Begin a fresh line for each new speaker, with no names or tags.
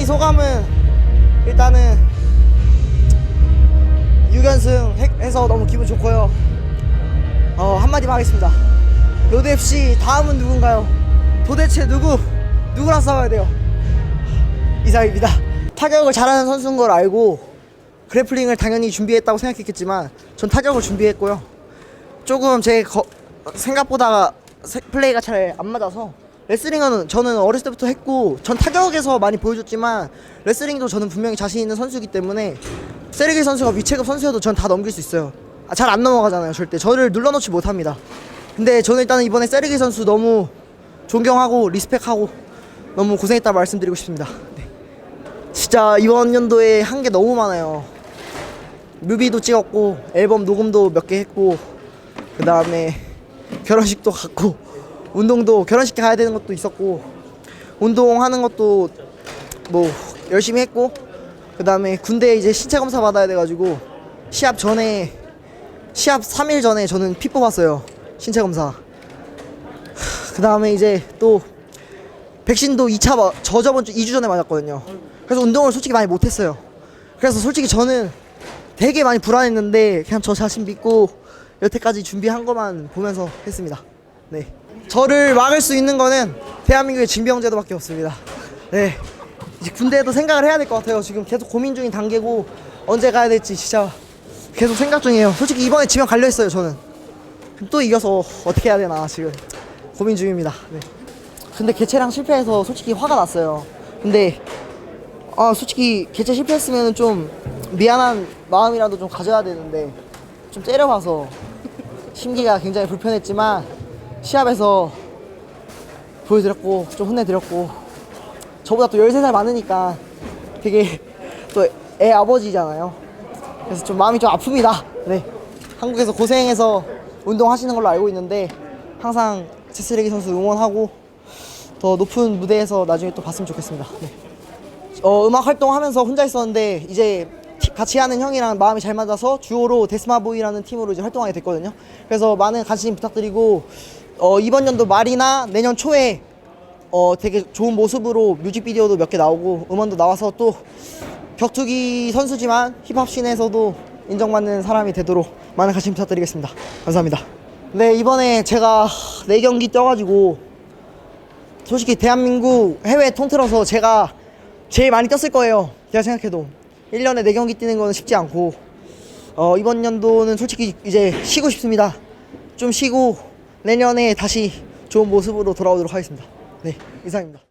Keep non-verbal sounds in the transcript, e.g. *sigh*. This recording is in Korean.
데뷔 소감은 일단은 6연승 해서 너무 기분 좋고요. 어, 한마디만 하겠습니다. 로드 FC 다음은 누군가요? 도대체 누구? 누구랑 싸워야 돼요? 이상입니다. 타격을 잘하는 선수인 걸 알고 그래플링을 당연히 준비했다고 생각했겠지만 전 타격을 준비했고요. 조금 제 거- 생각보다 세- 플레이가 잘 안 맞아서 레슬링은 저는 어렸을 때부터 했고 전 타격에서 많이 보여줬지만 레슬링도 저는 분명히 자신 있는 선수이기 때문에 세르기 선수가 위체급 선수여도 전 다 넘길 수 있어요. 아, 잘 안 넘어가잖아요, 절대. 저를 눌러놓지 못합니다. 근데 저는 일단은 이번에 세르기 선수 너무 존경하고 리스펙하고 너무 고생했다 말씀드리고 싶습니다. 네. 진짜 이번 연도에 한 게 너무 많아요. 뮤비도 찍었고 앨범 녹음도 몇 개 했고 그 다음에 결혼식도 갔고 운동도 결혼식 가야 되는 것도 있었고 운동하는 것도 뭐 열심히 했고 그 다음에 군대 이제 신체 검사 받아야 돼가지고 시합 전에 시합 3일 전에 저는 피 뽑았어요 신체 검사 *sighs* 그 다음에 이제 또 백신도 2차 마- 저 저번 주 2주 전에 맞았거든요 그래서 운동을 솔직히 많이 못했어요 그래서 솔직히 저는 되게 많이 불안했는데 그냥 저 자신 믿고 여태까지 준비한 것만 보면서 했습니다. 네. 저를 막을 수 있는 거는 대한민국의 징병제도밖에 없습니다. 네. 이제 군대에도 생각을 해야 될 것 같아요. 지금 계속 고민 중인 단계고 언제 가야 될지 진짜 계속 생각 중이에요. 솔직히 이번에 지명 갈려 있어요. 저는 또 이겨서 어떻게 해야 되나 지금 고민 중입니다. 네. 근데 개체랑 실패해서 솔직히 화가 났어요. 근데 아 솔직히 개체 실패했으면 좀 미안한 마음이라도 좀 가져야 되는데 좀 때려봐서 *laughs* 심기가 굉장히 불편했지만 시합에서 보여드렸고 좀 혼내드렸고 저보다 또 13살 많으니까 되게 *laughs* 또 애 아버지잖아요 그래서 좀 마음이 좀 아픕니다 네 한국에서 고생해서 운동하시는 걸로 알고 있는데 항상 제스레기 선수 응원하고 더 높은 무대에서 나중에 또 봤으면 좋겠습니다 네. 어, 음악 활동하면서 혼자 있었는데 이제 티- 같이 하는 형이랑 마음이 잘 맞아서 듀오로 데스마보이라는 팀으로 이제 활동하게 됐거든요. 그래서 많은 관심 부탁드리고 어, 이번 연도 말이나 내년 초에 어, 되게 좋은 모습으로 뮤직비디오도 몇 개 나오고 음원도 나와서 또 격투기 선수지만 힙합 씬에서도 인정받는 사람이 되도록 많은 관심 부탁드리겠습니다. 감사합니다. 네 이번에 제가 네 경기 뛰어가지고 솔직히 대한민국 해외 통틀어서 제가 제일 많이 떴을 거예요. 제가 생각해도 1년에 4경기 뛰는 거는 쉽지 않고 어, 이번 연도는 솔직히 이제 쉬고 싶습니다. 좀 쉬고 내년에 다시 좋은 모습으로 돌아오도록 하겠습니다. 네, 이상입니다.